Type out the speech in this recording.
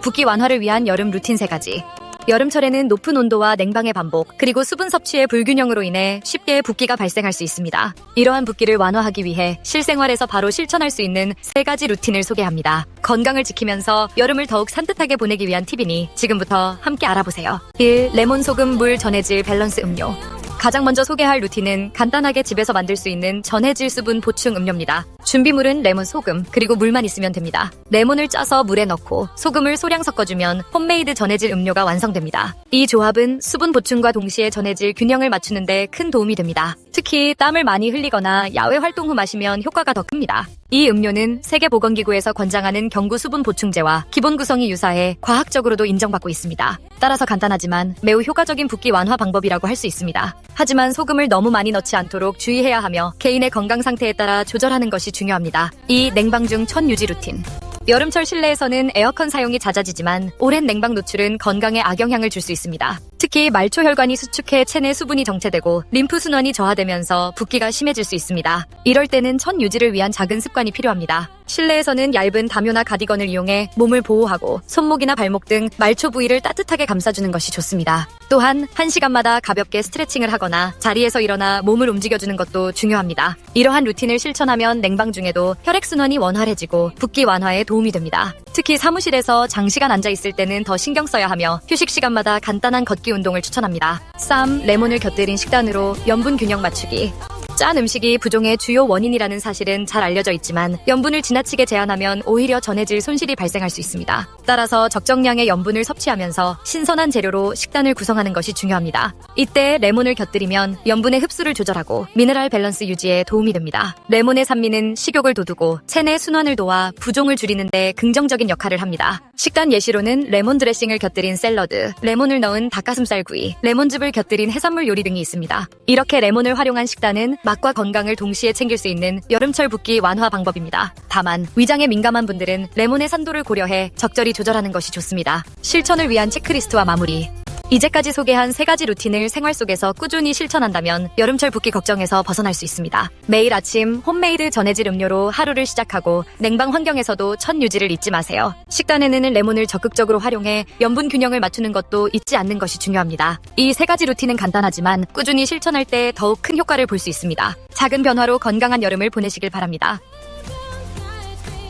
붓기 완화를 위한 여름 루틴 3가지. 여름철에는 높은 온도와 냉방의 반복, 그리고 수분 섭취의 불균형으로 인해 쉽게 붓기가 발생할 수 있습니다. 이러한 붓기를 완화하기 위해 실생활에서 바로 실천할 수 있는 3가지 루틴을 소개합니다. 건강을 지키면서 여름을 더욱 산뜻하게 보내기 위한 팁이니 지금부터 함께 알아보세요. 1. 레몬 소금 물 전해질 밸런스 음료. 가장 먼저 소개할 루틴은 간단하게 집에서 만들 수 있는 전해질 수분 보충 음료입니다. 준비물은 레몬 소금, 그리고 물만 있으면 됩니다. 레몬을 짜서 물에 넣고 소금을 소량 섞어주면 홈메이드 전해질 음료가 완성됩니다. 이 조합은 수분 보충과 동시에 전해질 균형을 맞추는데 큰 도움이 됩니다. 특히 땀을 많이 흘리거나 야외 활동 후 마시면 효과가 더 큽니다. 이 음료는 세계보건기구에서 권장하는 경구 수분 보충제와 기본 구성이 유사해 과학적으로도 인정받고 있습니다. 따라서 간단하지만 매우 효과적인 붓기 완화 방법이라고 할 수 있습니다. 하지만 소금을 너무 많이 넣지 않도록 주의해야 하며 개인의 건강 상태에 따라 조절하는 것이 중요합니다. 이 냉방 중 첫 유지 루틴. 여름철 실내에서는 에어컨 사용이 잦아지지만 오랜 냉방 노출은 건강에 악영향을 줄 수 있습니다. 특히 말초 혈관이 수축해 체내 수분이 정체되고 림프 순환이 저하되면서 붓기가 심해질 수 있습니다. 이럴 때는 천 유지를 위한 작은 습관이 필요합니다. 실내에서는 얇은 담요나 가디건을 이용해 몸을 보호하고 손목이나 발목 등 말초 부위를 따뜻하게 감싸주는 것이 좋습니다. 또한 1시간마다 가볍게 스트레칭을 하거나 자리에서 일어나 몸을 움직여주는 것도 중요합니다. 이러한 루틴을 실천하면 냉방 중에도 혈액순환이 원활해지고 붓기 완화에 도움이 됩니다. 특히 사무실에서 장시간 앉아 있을 때는 더 신경 써야 하며 휴식 시간마다 간단한 걷기 운동을 추천합니다. 쌈, 레몬을 곁들인 식단으로 염분 균형 맞추기. 짠 음식이 부종의 주요 원인이라는 사실은 잘 알려져 있지만 염분을 지나치게 제한하면 오히려 전해질 손실이 발생할 수 있습니다. 따라서 적정량의 염분을 섭취하면서 신선한 재료로 식단을 구성하는 것이 중요합니다. 이때 레몬을 곁들이면 염분의 흡수를 조절하고 미네랄 밸런스 유지에 도움이 됩니다. 레몬의 산미는 식욕을 돋우고 체내 순환을 도와 부종을 줄이는 데 긍정적인 역할을 합니다. 식단 예시로는 레몬 드레싱을 곁들인 샐러드, 레몬을 넣은 닭가슴살 구이, 레몬즙을 곁들인 해산물 요리 등이 있습니다. 이렇게 레몬을 활용한 식단은 맛과 건강을 동시에 챙길 수 있는 여름철 붓기 완화 방법입니다. 다만 위장에 민감한 분들은 레몬의 산도를 고려해 적절히 조절하는 것이 좋습니다. 실천을 위한 체크리스트와 마무리. 이제까지 소개한 세 가지 루틴을 생활 속에서 꾸준히 실천한다면 여름철 붓기 걱정에서 벗어날 수 있습니다. 매일 아침 홈메이드 전해질 음료로 하루를 시작하고 냉방 환경에서도 첫 유지를 잊지 마세요. 식단에는 레몬을 적극적으로 활용해 염분 균형을 맞추는 것도 잊지 않는 것이 중요합니다. 이 세 가지 루틴은 간단하지만 꾸준히 실천할 때 더욱 큰 효과를 볼 수 있습니다. 작은 변화로 건강한 여름을 보내시길 바랍니다.